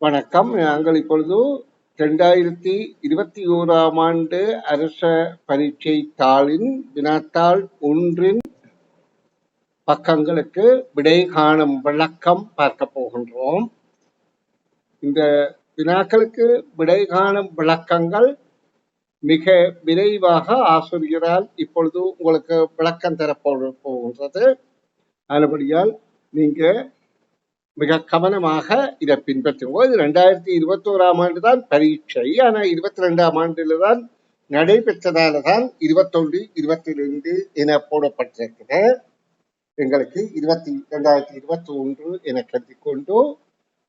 வணக்கம். நாங்கள் இப்பொழுது இரண்டாயிரத்தி இருபத்தி ஓராம் ஆண்டு அரச பரீட்சை தாளின் வினாத்தாள் ஒன்றின் பக்கங்களுக்கு விடை காணும் விளக்கம் பார்க்க போகின்றோம். இந்த வினாக்களுக்கு விடை காணும் விளக்கங்கள் மிக விரைவாக ஆசிரியரால் இப்பொழுது உங்களுக்கு விளக்கம் தரப்போ போகின்றது. அதுபடியால் நீங்கள் மிக கவனமாக இதை பின்பற்றுவோம் இது ரெண்டாயிரத்தி இருபத்தி ஓராம் ஆண்டு தான் பரீட்சை. ஆனா இருபத்தி ரெண்டாம் ஆண்டுல தான் நடைபெற்றதால தான் இருபத்தொன்று இருபத்தி ரெண்டு என போடப்பட்டிருக்கிற எங்களுக்கு இருபத்தி ரெண்டாயிரத்தி இருபத்தி ஒன்று என கருதி கொண்டு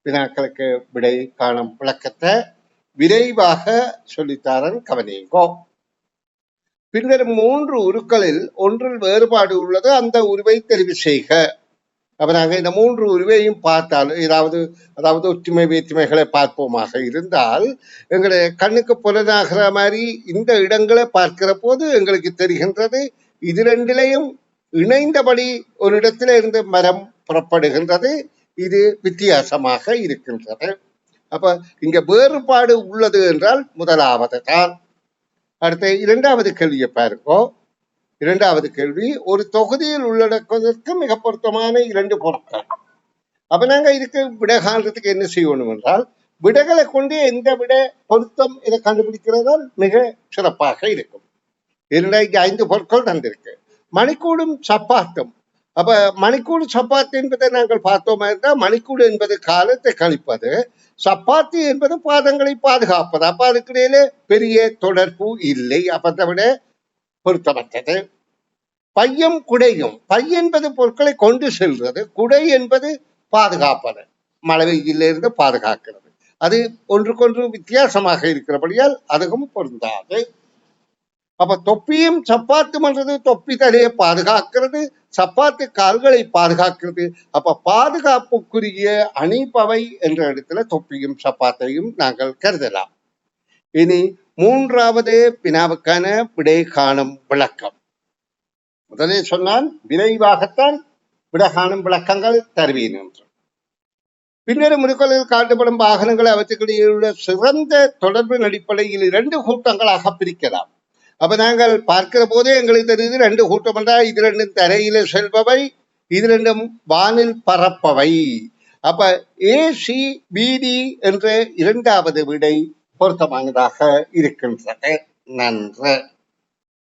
வினாக்களுக்கு விடை காணும் விளக்கத்தை விரைவாக சொல்லித்தாரன் கவனிங்கோ பின்வரும் மூன்று உருக்களில் ஒன்றில் வேறுபாடு உள்ளது. அந்த உருவை தெரிவு செய்க. அப்போ நாங்கள் இந்த மூன்று உருவையும் பார்த்தால் ஏதாவது அதாவது ஒற்றுமை வேற்றுமைகளை பார்ப்போமாக இருந்தால் எங்களுடைய கண்ணுக்கு புலனாகிற மாதிரி இந்த இடங்களை பார்க்கிற போது எங்களுக்கு தெரிகின்றது இது ரெண்டிலையும் இணைந்தபடி ஒரு இடத்துல இருந்து மரம் புறப்படுகின்றது இது வித்தியாசமாக இருக்கின்றது. அப்ப இங்க வேறுபாடு உள்ளது என்றால் முதலாவது தான் அடுத்த இரண்டாவது கேள்வியை பாருங்கோ. இரண்டாவது கேள்வி ஒரு தொகுதியில் உள்ளடக்குவதற்கு மிக பொருத்தமான இரண்டு பொருட்கள். அப்ப நாங்க இதுக்கு விடகாலத்துக்கு காண்றதுக்கு என்ன செய்யணும் என்றால் விடைகளை கொண்டு எந்த விட பொருத்தம் இதை கண்டுபிடிக்கிறதால் மிக சிறப்பாக இருக்கும். இரண்டாயிரத்தி ஐந்து பொருட்கள் தந்திருக்கு. மணிக்கூடும் சப்பாத்தும். அப்ப மணிக்கூடு சப்பாத்து என்பதை நாங்கள் பார்த்தோமா இருந்தால் மணிக்கூடு என்பது காலத்தை கழிப்பது சப்பாத்தி என்பது பாதங்களை பாதுகாப்பது. அப்ப அதுக்கிடையில பெரிய தொடர்பு இல்லை. அப்ப விட பொருத்தமற்றது. பையும் குடையும். பை என்பது பொருட்களை கொண்டு செல்வது. குடை என்பது பாதுகாப்பது. மழை வெயிலிருந்து பாதுகாக்கிறது. அது ஒன்றுக்கொன்று வித்தியாசமாக இருக்கிறபடியால் அதுவும் பொருந்தாது. அப்ப தொப்பியும் சப்பாத்தும் என்றது தொப்பி தலையை பாதுகாக்கிறது. சப்பாத்து கால்களை பாதுகாக்கிறது. அப்ப பாதுகாப்புக்குரிய அணிபவை என்ற இடத்துல தொப்பியும் சப்பாத்தையும் நாங்கள் கருதலாம். இனி மூன்றாவது வினாவுக்கான விடை காணும் விளக்கம். முதலே சொன்னால் விரைவாகத்தான் விட காணும் விளக்கங்கள் தருவேன் என்று. பின்னர் முருகலில் காட்டப்படும் வாகனங்களை அவற்றுக்கிடையே சிறந்த தொடர்பின் அடிப்படையில் இரண்டு கூட்டங்களாக பிரிக்கலாம். அப்ப நாங்கள் பார்க்கிற போதே எங்களுக்கு தெரியுது ரெண்டு கூட்டம் என்றால் இது ரெண்டும் தரையில செல்பவை இது ரெண்டும் வானில் பறப்பவை. அப்ப ஏசி பிடி என்ற இரண்டாவது விடை பொருத்தமானதாக இருக்கின்றது. நன்று.